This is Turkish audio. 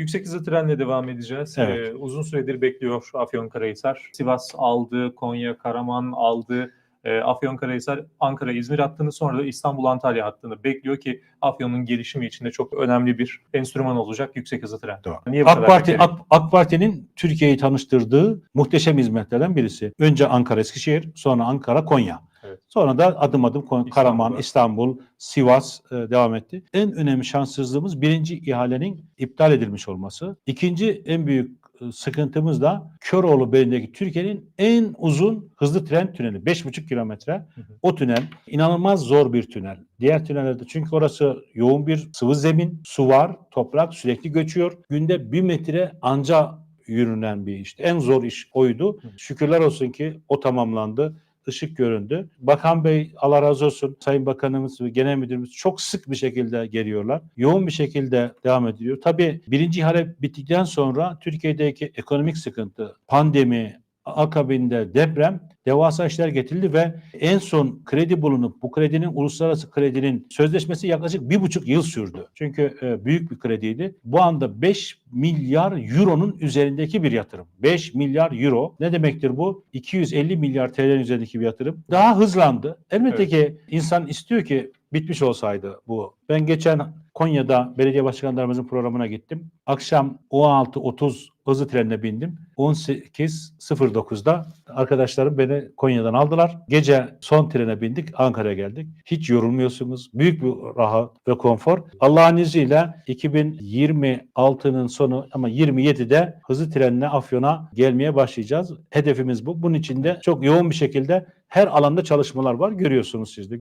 Yüksek hızlı trenle devam edeceğiz. Evet. Ee, uzun süredir bekliyor Afyonkarahisar. Sivas aldı, Konya, Karaman aldı. Ee, Afyonkarahisar, Ankara, İzmir hattını sonra da İstanbul, Antalya hattını bekliyor ki Afyon'un gelişimi için de çok önemli bir enstrüman olacak yüksek hızlı tren. Doğru. Niye AK Parti? AK, AK Parti'nin Türkiye'yi tanıştırdığı muhteşem hizmetlerden birisi. Önce Ankara Eskişehir, sonra Ankara Konya. Sonra da adım adım İstanbul'a. Karaman, İstanbul, Sivas e, devam etti. En önemli şanssızlığımız birinci ihalenin iptal edilmiş olması. İkinci en büyük e, sıkıntımız da Köroğlu Beyliği'ndeki Türkiye'nin en uzun hızlı tren tüneli. 5,5 kilometre. O tünel inanılmaz zor bir tünel. Diğer tünellerde çünkü orası yoğun bir sıvı zemin, su var, toprak sürekli göçüyor. Günde bir metre anca yürünen bir işte. En zor iş oydu. Şükürler olsun ki o tamamlandı. Işık göründü. Bakan Bey Allah razı olsun Sayın Bakanımız ve Genel Müdürümüz çok sık bir şekilde geliyorlar. Yoğun bir şekilde devam ediliyor. Tabii birinci ihale bittikten sonra Türkiye'deki ekonomik sıkıntı, pandemi, akabinde deprem devasa işler getirildi ve en son kredi bulunup bu kredinin uluslararası kredinin sözleşmesi yaklaşık bir buçuk yıl sürdü. Çünkü e, büyük bir krediydi. Bu anda 5 milyar euronun üzerindeki bir yatırım. 5 milyar euro. Ne demektir bu? 250 milyar TL'nin üzerindeki bir yatırım. Daha hızlandı. Elbette Evet. ki insan istiyor ki bitmiş olsaydı bu. Ben geçen Konya'da belediye başkanlarımızın programına gittim. Akşam 16.30 hızlı trenine bindim. 18.09'da arkadaşlarım beni Konya'dan aldılar. Gece son trene bindik. Ankara'ya geldik. Hiç yorulmuyorsunuz. Büyük bir rahat ve konfor. Allah'ın izniyle 2026'nın sonu ama 27'de hızlı trenle Afyon'a gelmeye başlayacağız. Hedefimiz bu. Bunun için de çok yoğun bir şekilde her alanda çalışmalar var. Görüyorsunuz siz de.